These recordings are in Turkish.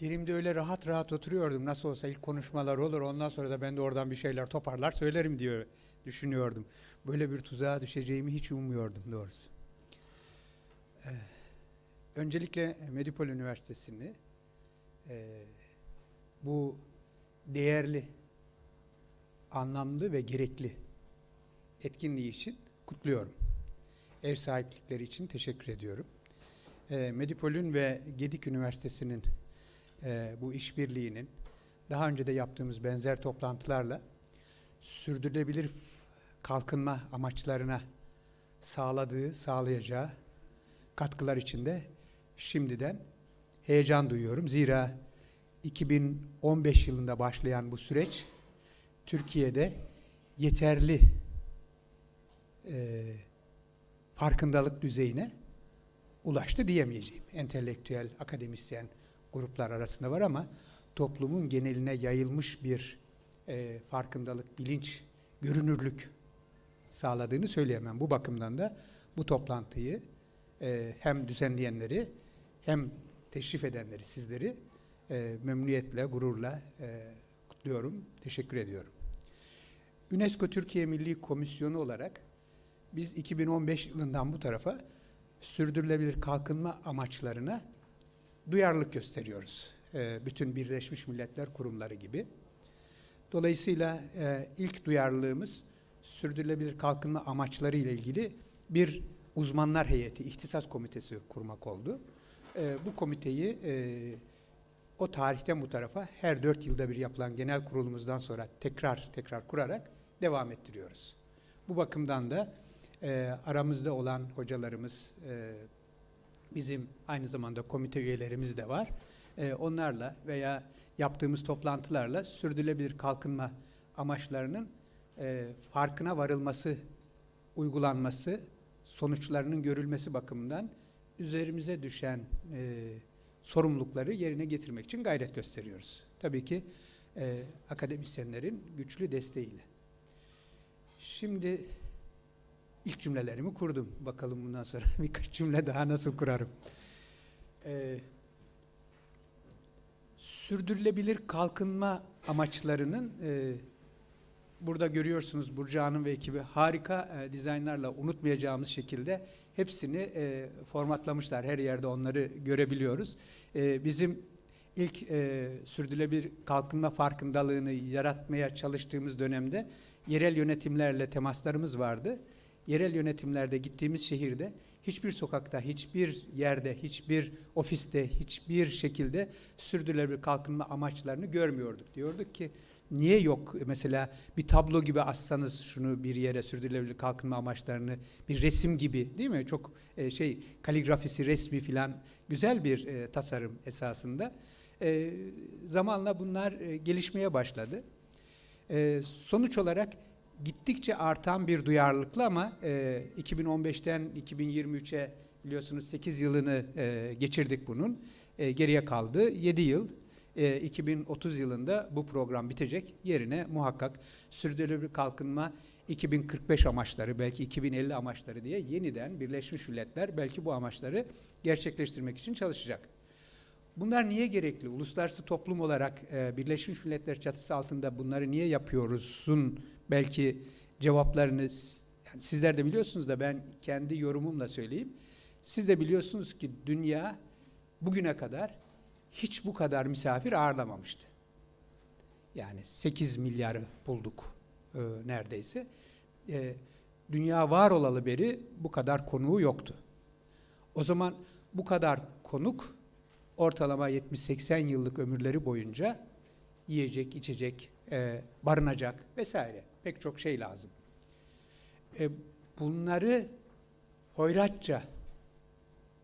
Yerimde öyle rahat rahat oturuyordum. Nasıl olsa ilk konuşmalar olur. Ondan sonra da ben de oradan bir şeyler toparlar söylerim diyor düşünüyordum. Böyle bir tuzağa düşeceğimi hiç ummuyordum doğrusu. Ee, öncelikle Medipol Üniversitesi'ni e, bu değerli, anlamlı ve gerekli etkinliği için kutluyorum. Ev sahiplikleri için teşekkür ediyorum. E, Medipol'ün ve Gedik Üniversitesi'nin e, bu işbirliğinin daha önce de yaptığımız benzer toplantılarla sürdürülebilir kalkınma amaçlarına sağladığı, sağlayacağı katkılar için de şimdiden heyecan duyuyorum. Zira 2015 yılında başlayan bu süreç Türkiye'de yeterli e, farkındalık düzeyine ulaştı diyemeyeceğim. Entelektüel, akademisyen gruplar arasında var ama toplumun geneline yayılmış bir e, farkındalık, bilinç, görünürlük sağladığını söyleyemem. Bu bakımdan da bu toplantıyı e, hem düzenleyenleri hem teşrif edenleri, sizleri e, memnuniyetle, gururla e, kutluyorum, teşekkür ediyorum. UNESCO Türkiye Milli Komisyonu olarak biz 2015 yılından bu tarafa sürdürülebilir kalkınma amaçlarına duyarlılık gösteriyoruz. E, bütün Birleşmiş Milletler kurumları gibi. Dolayısıyla e, ilk duyarlılığımız sürdürülebilir kalkınma amaçları ile ilgili bir uzmanlar heyeti, ihtisas komitesi kurmak oldu. E, bu komiteyi o tarihten bu tarafa her dört yılda bir yapılan genel kurulumuzdan sonra tekrar tekrar kurarak devam ettiriyoruz. Bu bakımdan da e, aramızda olan hocalarımız, e, bizim aynı zamanda komite üyelerimiz de var. E, onlarla veya yaptığımız toplantılarla sürdürülebilir kalkınma amaçlarının e, farkına varılması, uygulanması, sonuçlarının görülmesi bakımından üzerimize düşen e, sorumlulukları yerine getirmek için gayret gösteriyoruz. Tabii ki e, akademisyenlerin güçlü desteğiyle. Şimdi ilk cümlelerimi kurdum. Bakalım bundan sonra birkaç cümle daha nasıl kurarım. Ee, sürdürülebilir kalkınma amaçlarının e, burada görüyorsunuz Burcu Hanım ve ekibi harika e, dizaynlarla unutmayacağımız şekilde hepsini e, formatlamışlar. Her yerde onları görebiliyoruz. E, bizim ilk e, sürdürülebilir kalkınma farkındalığını yaratmaya çalıştığımız dönemde yerel yönetimlerle temaslarımız vardı yerel yönetimlerde gittiğimiz şehirde hiçbir sokakta, hiçbir yerde, hiçbir ofiste, hiçbir şekilde sürdürülebilir kalkınma amaçlarını görmüyorduk. Diyorduk ki niye yok mesela bir tablo gibi assanız şunu bir yere sürdürülebilir kalkınma amaçlarını bir resim gibi değil mi? Çok e, şey kaligrafisi, resmi filan güzel bir e, tasarım esasında. E, zamanla bunlar e, gelişmeye başladı. E, sonuç olarak gittikçe artan bir duyarlılıkla ama e, 2015'ten 2023'e biliyorsunuz 8 yılını e, geçirdik bunun. E, geriye kaldı 7 yıl. E, 2030 yılında bu program bitecek. Yerine muhakkak sürdürülebilir kalkınma 2045 amaçları, belki 2050 amaçları diye yeniden Birleşmiş Milletler belki bu amaçları gerçekleştirmek için çalışacak. Bunlar niye gerekli? Uluslararası toplum olarak e, Birleşmiş Milletler çatısı altında bunları niye yapıyoruzun belki cevaplarını yani sizler de biliyorsunuz da ben kendi yorumumla söyleyeyim. Siz de biliyorsunuz ki dünya bugüne kadar hiç bu kadar misafir ağırlamamıştı. Yani 8 milyarı bulduk e, neredeyse. E, dünya var olalı beri bu kadar konuğu yoktu. O zaman bu kadar konuk ortalama 70-80 yıllık ömürleri boyunca yiyecek, içecek, e, barınacak vesaire pek çok şey lazım. E, bunları hoyratça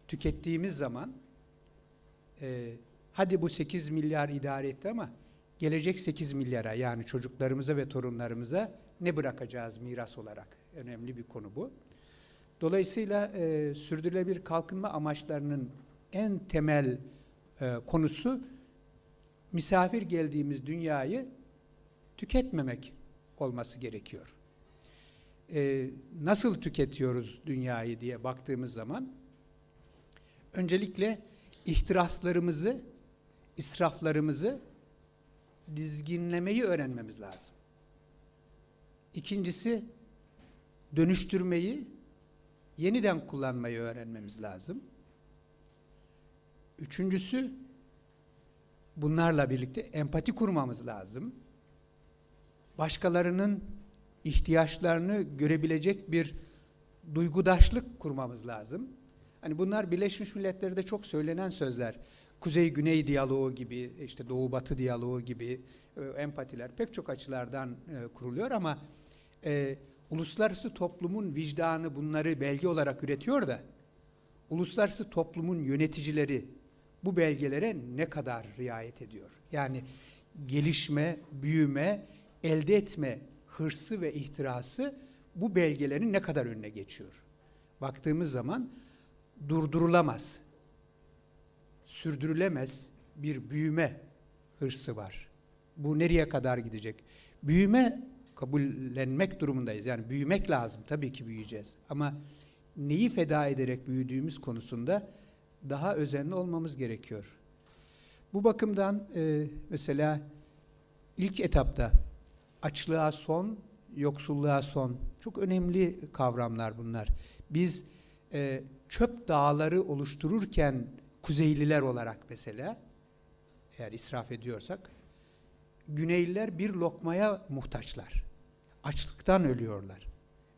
tükettiğimiz zaman e, hadi bu 8 milyar idare etti ama gelecek 8 milyara yani çocuklarımıza ve torunlarımıza ne bırakacağız miras olarak? Önemli bir konu bu. Dolayısıyla e, sürdürülebilir kalkınma amaçlarının en temel e, konusu misafir geldiğimiz dünyayı tüketmemek olması gerekiyor. Ee, nasıl tüketiyoruz dünyayı diye baktığımız zaman öncelikle ihtiraslarımızı israflarımızı dizginlemeyi öğrenmemiz lazım. İkincisi dönüştürmeyi, yeniden kullanmayı öğrenmemiz lazım. Üçüncüsü bunlarla birlikte empati kurmamız lazım. Başkalarının ihtiyaçlarını görebilecek bir duygudaşlık kurmamız lazım. Hani bunlar Birleşmiş Milletler'de çok söylenen sözler. Kuzey-Güney diyaloğu gibi, işte Doğu-Batı diyaloğu gibi e, empatiler pek çok açılardan e, kuruluyor ama e, uluslararası toplumun vicdanı bunları belge olarak üretiyor da uluslararası toplumun yöneticileri bu belgelere ne kadar riayet ediyor? Yani gelişme, büyüme, elde etme hırsı ve ihtirası bu belgelerin ne kadar önüne geçiyor? Baktığımız zaman durdurulamaz, sürdürülemez bir büyüme hırsı var. Bu nereye kadar gidecek? Büyüme kabullenmek durumundayız. Yani büyümek lazım. Tabii ki büyüyeceğiz. Ama neyi feda ederek büyüdüğümüz konusunda daha özenli olmamız gerekiyor. Bu bakımdan e, mesela ilk etapta açlığa son, yoksulluğa son çok önemli kavramlar bunlar. Biz e, çöp dağları oluştururken Kuzeyliler olarak mesela eğer israf ediyorsak Güneyliler bir lokmaya muhtaçlar. Açlıktan ölüyorlar.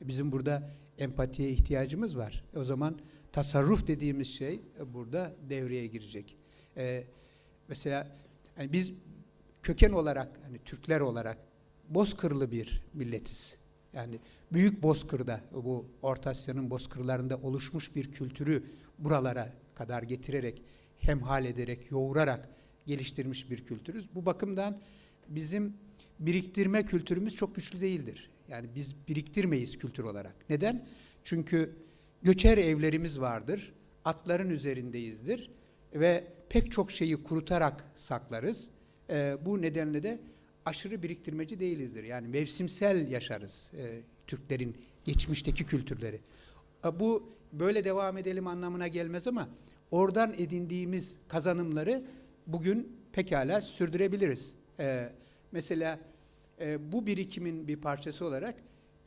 Bizim burada empatiye ihtiyacımız var. O zaman tasarruf dediğimiz şey burada devreye girecek. Ee, mesela hani biz köken olarak hani Türkler olarak bozkırlı bir milletiz. Yani büyük bozkırda bu Orta Asya'nın bozkırlarında oluşmuş bir kültürü buralara kadar getirerek hemhal ederek, yoğurarak geliştirmiş bir kültürüz. Bu bakımdan bizim biriktirme kültürümüz çok güçlü değildir. Yani biz biriktirmeyiz kültür olarak. Neden? Çünkü göçer evlerimiz vardır, atların üzerindeyizdir ve pek çok şeyi kurutarak saklarız. Ee, bu nedenle de aşırı biriktirmeci değilizdir. Yani mevsimsel yaşarız e, Türklerin geçmişteki kültürleri. E, bu böyle devam edelim anlamına gelmez ama oradan edindiğimiz kazanımları bugün pekala sürdürebiliriz. E, mesela e, bu birikimin bir parçası olarak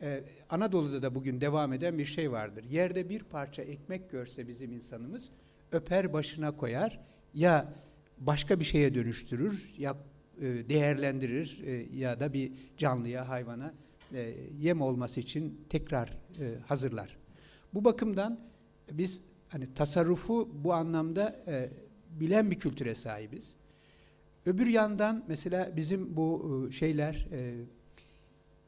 e, Anadolu'da da bugün devam eden bir şey vardır. Yerde bir parça ekmek görse bizim insanımız öper başına koyar ya başka bir şeye dönüştürür ya değerlendirir e, ya da bir canlıya hayvana e, yem olması için tekrar e, hazırlar. Bu bakımdan biz hani tasarrufu bu anlamda e, bilen bir kültüre sahibiz. Öbür yandan mesela bizim bu e, şeyler e,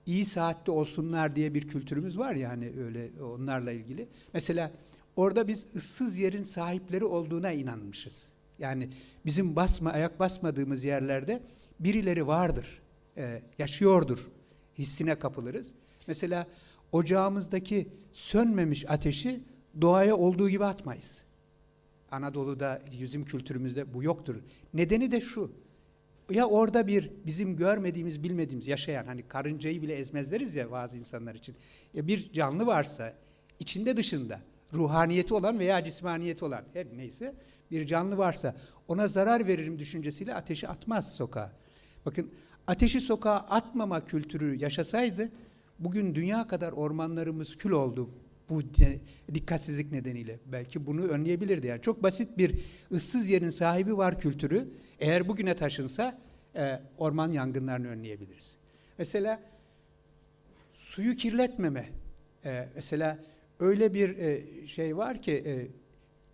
iyi saatte olsunlar diye bir kültürümüz var ya hani öyle onlarla ilgili. Mesela orada biz ıssız yerin sahipleri olduğuna inanmışız. Yani bizim basma ayak basmadığımız yerlerde birileri vardır, e, yaşıyordur hissine kapılırız. Mesela ocağımızdaki sönmemiş ateşi doğaya olduğu gibi atmayız. Anadolu'da, bizim kültürümüzde bu yoktur. Nedeni de şu. Ya orada bir bizim görmediğimiz, bilmediğimiz yaşayan hani karıncayı bile ezmezleriz ya bazı insanlar için. Ya bir canlı varsa içinde dışında ruhaniyeti olan veya cismaniyeti olan her neyse bir canlı varsa ona zarar veririm düşüncesiyle ateşi atmaz sokağa. Bakın ateşi sokağa atmama kültürü yaşasaydı bugün dünya kadar ormanlarımız kül oldu bu dikkatsizlik nedeniyle. Belki bunu önleyebilirdi. Yani çok basit bir ıssız yerin sahibi var kültürü. Eğer bugüne taşınsa e, orman yangınlarını önleyebiliriz. Mesela suyu kirletmeme. E, mesela öyle bir e, şey var ki e,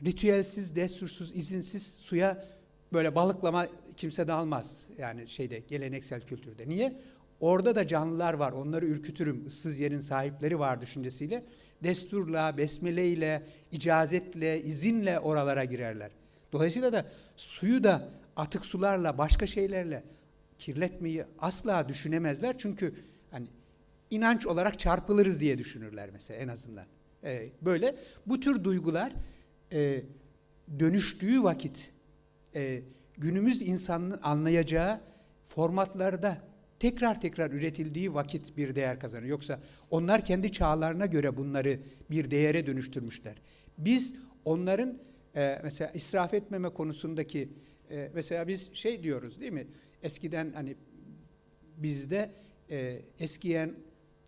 ritüelsiz, destursuz, izinsiz suya böyle balıklama kimse dalmaz. Yani şeyde geleneksel kültürde. Niye? Orada da canlılar var. Onları ürkütürüm. ıssız yerin sahipleri var düşüncesiyle. Desturla, besmeleyle, icazetle, izinle oralara girerler. Dolayısıyla da suyu da atık sularla, başka şeylerle kirletmeyi asla düşünemezler. Çünkü hani inanç olarak çarpılırız diye düşünürler mesela en azından. Ee, böyle bu tür duygular e, dönüştüğü vakit e, günümüz insanının anlayacağı formatlarda tekrar tekrar üretildiği vakit bir değer kazanır. Yoksa onlar kendi çağlarına göre bunları bir değere dönüştürmüşler. Biz onların e, mesela israf etmeme konusundaki e, mesela biz şey diyoruz değil mi? Eskiden hani bizde e, eskiyen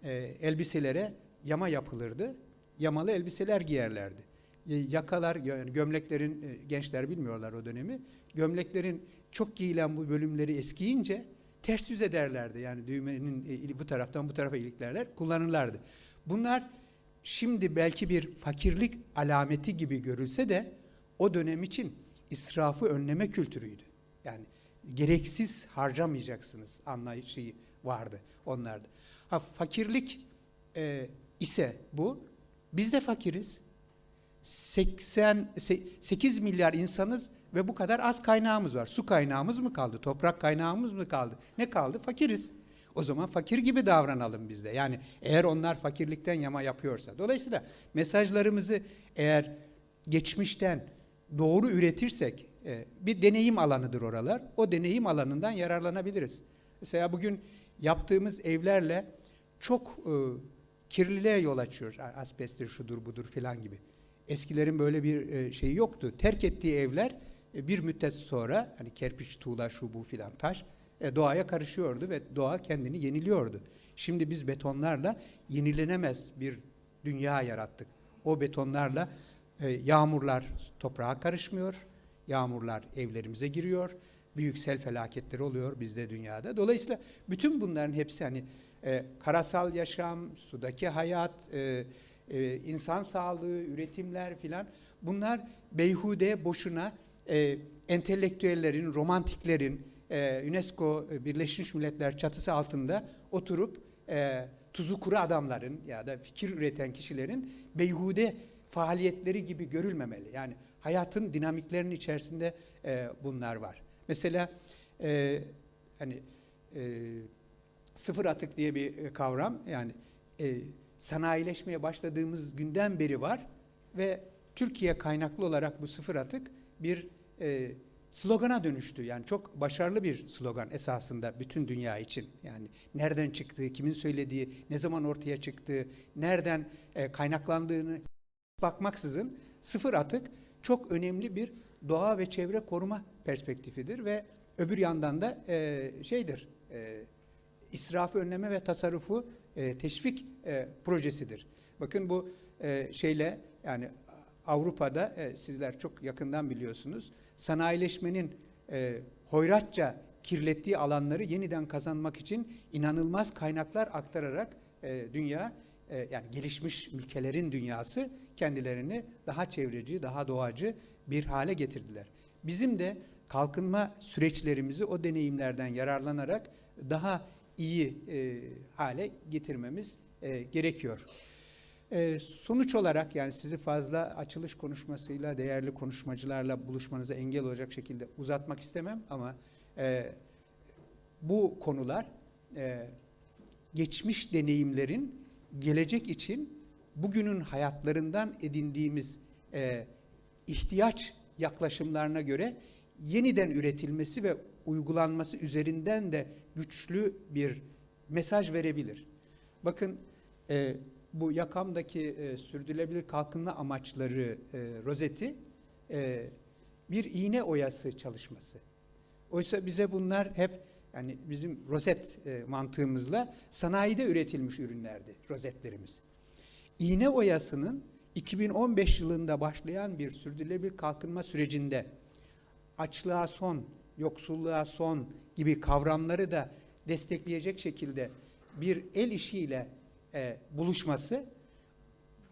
e, elbiselere yama yapılırdı. Yamalı elbiseler giyerlerdi. E, yakalar, yani gömleklerin, e, gençler bilmiyorlar o dönemi, gömleklerin çok giyilen bu bölümleri eskiyince ters yüz ederlerdi. Yani düğmenin e, bu taraftan bu tarafa iliklerler, kullanırlardı. Bunlar şimdi belki bir fakirlik alameti gibi görülse de o dönem için israfı önleme kültürüydü. Yani gereksiz harcamayacaksınız anlayışı vardı onlarda. Ha, fakirlik e, ise bu. Biz de fakiriz. 80 8 milyar insanız ve bu kadar az kaynağımız var. Su kaynağımız mı kaldı? Toprak kaynağımız mı kaldı? Ne kaldı? Fakiriz. O zaman fakir gibi davranalım biz de. Yani eğer onlar fakirlikten yama yapıyorsa. Dolayısıyla mesajlarımızı eğer geçmişten doğru üretirsek e, bir deneyim alanıdır oralar. O deneyim alanından yararlanabiliriz. Mesela bugün yaptığımız evlerle çok e, kirliliğe yol açıyor. Asbesttir, şudur, budur filan gibi. Eskilerin böyle bir e, şeyi yoktu. Terk ettiği evler e, bir müddet sonra hani kerpiç, tuğla, şu bu filan taş e, doğaya karışıyordu ve doğa kendini yeniliyordu. Şimdi biz betonlarla yenilenemez bir dünya yarattık. O betonlarla yağmurlar toprağa karışmıyor, yağmurlar evlerimize giriyor, büyük sel felaketleri oluyor bizde dünyada. Dolayısıyla bütün bunların hepsi hani karasal yaşam, sudaki hayat, e, insan sağlığı, üretimler filan bunlar beyhude, boşuna e, entelektüellerin, romantiklerin, e, UNESCO e, Birleşmiş Milletler çatısı altında oturup e, tuzu kuru adamların ya da fikir üreten kişilerin beyhude faaliyetleri gibi görülmemeli. Yani hayatın dinamiklerinin içerisinde e, bunlar var. Mesela e, hani e, sıfır atık diye bir e, kavram yani e, sanayileşmeye başladığımız günden beri var ve Türkiye kaynaklı olarak bu sıfır atık bir e, slogana dönüştü. Yani çok başarılı bir slogan esasında bütün dünya için. Yani nereden çıktığı, kimin söylediği, ne zaman ortaya çıktığı, nereden e, kaynaklandığını bakmaksızın sıfır atık çok önemli bir doğa ve çevre koruma perspektifidir ve öbür yandan da e, şeydir, e, israfı önleme ve tasarrufu e, teşvik e, projesidir. Bakın bu e, şeyle yani Avrupa'da sizler çok yakından biliyorsunuz sanayileşmenin e, hoyratça kirlettiği alanları yeniden kazanmak için inanılmaz kaynaklar aktararak dünya yani gelişmiş ülkelerin dünyası kendilerini daha çevreci, daha doğacı bir hale getirdiler. Bizim de kalkınma süreçlerimizi o deneyimlerden yararlanarak daha iyi e, hale getirmemiz e, gerekiyor. E, sonuç olarak yani sizi fazla açılış konuşmasıyla, değerli konuşmacılarla buluşmanıza engel olacak şekilde uzatmak istemem ama e, bu konular e, geçmiş deneyimlerin gelecek için bugünün hayatlarından edindiğimiz e, ihtiyaç yaklaşımlarına göre yeniden üretilmesi ve uygulanması üzerinden de güçlü bir mesaj verebilir. Bakın e, bu yakamdaki e, sürdürülebilir kalkınma amaçları e, rozeti e, bir iğne oyası çalışması. Oysa bize bunlar hep yani bizim rozet e, mantığımızla sanayide üretilmiş ürünlerdi rozetlerimiz. İğne oyasının 2015 yılında başlayan bir sürdürülebilir kalkınma sürecinde açlığa son, yoksulluğa son gibi kavramları da destekleyecek şekilde bir el işiyle e, buluşması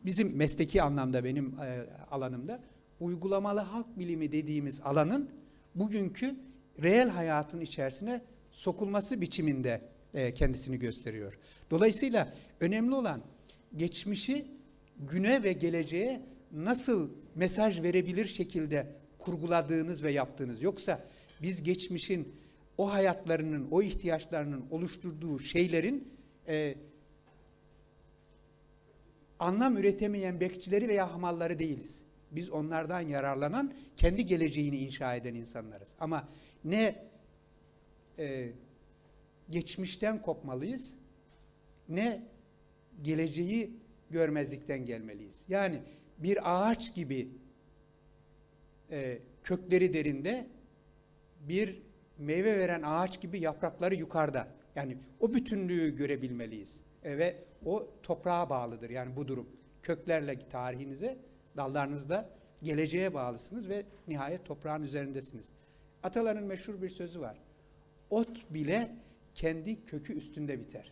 bizim mesleki anlamda benim e, alanımda uygulamalı halk bilimi dediğimiz alanın bugünkü reel hayatın içerisine sokulması biçiminde e, kendisini gösteriyor. Dolayısıyla önemli olan geçmişi güne ve geleceğe nasıl mesaj verebilir şekilde kurguladığınız ve yaptığınız. Yoksa biz geçmişin o hayatlarının, o ihtiyaçlarının oluşturduğu şeylerin e, anlam üretemeyen bekçileri veya hamalları değiliz. Biz onlardan yararlanan, kendi geleceğini inşa eden insanlarız. Ama ne e, geçmişten kopmalıyız, ne geleceği görmezlikten gelmeliyiz. Yani bir ağaç gibi e, kökleri derinde bir meyve veren ağaç gibi yaprakları yukarıda. Yani o bütünlüğü görebilmeliyiz. E, ve o toprağa bağlıdır yani bu durum. Köklerle tarihinize, dallarınızda geleceğe bağlısınız ve nihayet toprağın üzerindesiniz. Ataların meşhur bir sözü var. Ot bile kendi kökü üstünde biter.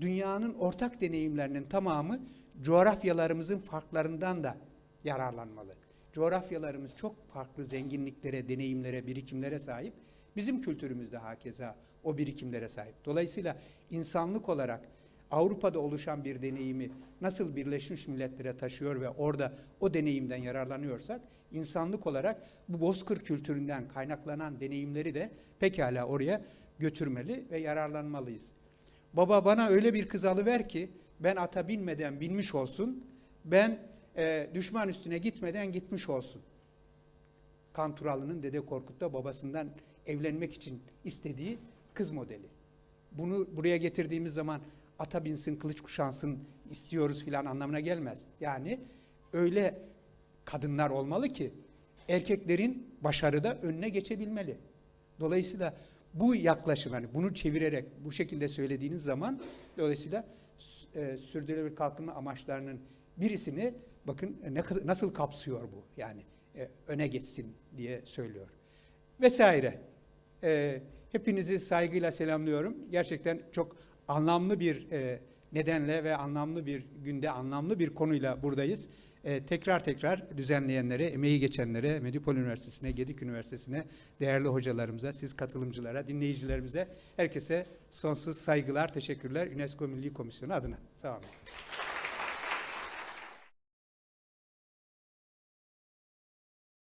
Dünyanın ortak deneyimlerinin tamamı coğrafyalarımızın farklarından da yararlanmalı. Coğrafyalarımız çok farklı zenginliklere, deneyimlere, birikimlere sahip. Bizim kültürümüz de hakeza o birikimlere sahip. Dolayısıyla insanlık olarak Avrupa'da oluşan bir deneyimi nasıl Birleşmiş Milletler'e taşıyor ve orada o deneyimden yararlanıyorsak, insanlık olarak bu bozkır kültüründen kaynaklanan deneyimleri de pekala oraya götürmeli ve yararlanmalıyız. Baba bana öyle bir kız alıver ki ben ata binmeden binmiş olsun, ben e, düşman üstüne gitmeden gitmiş olsun. Kanturalı'nın Dede Korkut'ta babasından evlenmek için istediği kız modeli. Bunu buraya getirdiğimiz zaman ata binsin, kılıç kuşansın istiyoruz filan anlamına gelmez. Yani öyle kadınlar olmalı ki erkeklerin başarıda önüne geçebilmeli. Dolayısıyla bu yaklaşım yani bunu çevirerek bu şekilde söylediğiniz zaman dolayısıyla e, sürdürülebilir kalkınma amaçlarının birisini bakın ne kadar- nasıl kapsıyor bu yani e, öne geçsin diye söylüyor. Vesaire. E, hepinizi saygıyla selamlıyorum. Gerçekten çok anlamlı bir e, nedenle ve anlamlı bir günde anlamlı bir konuyla buradayız. E, tekrar tekrar düzenleyenlere, emeği geçenlere, Medipol Üniversitesi'ne, Gedik Üniversitesi'ne, değerli hocalarımıza, siz katılımcılara, dinleyicilerimize, herkese sonsuz saygılar, teşekkürler UNESCO Milli Komisyonu adına. Sağ olun.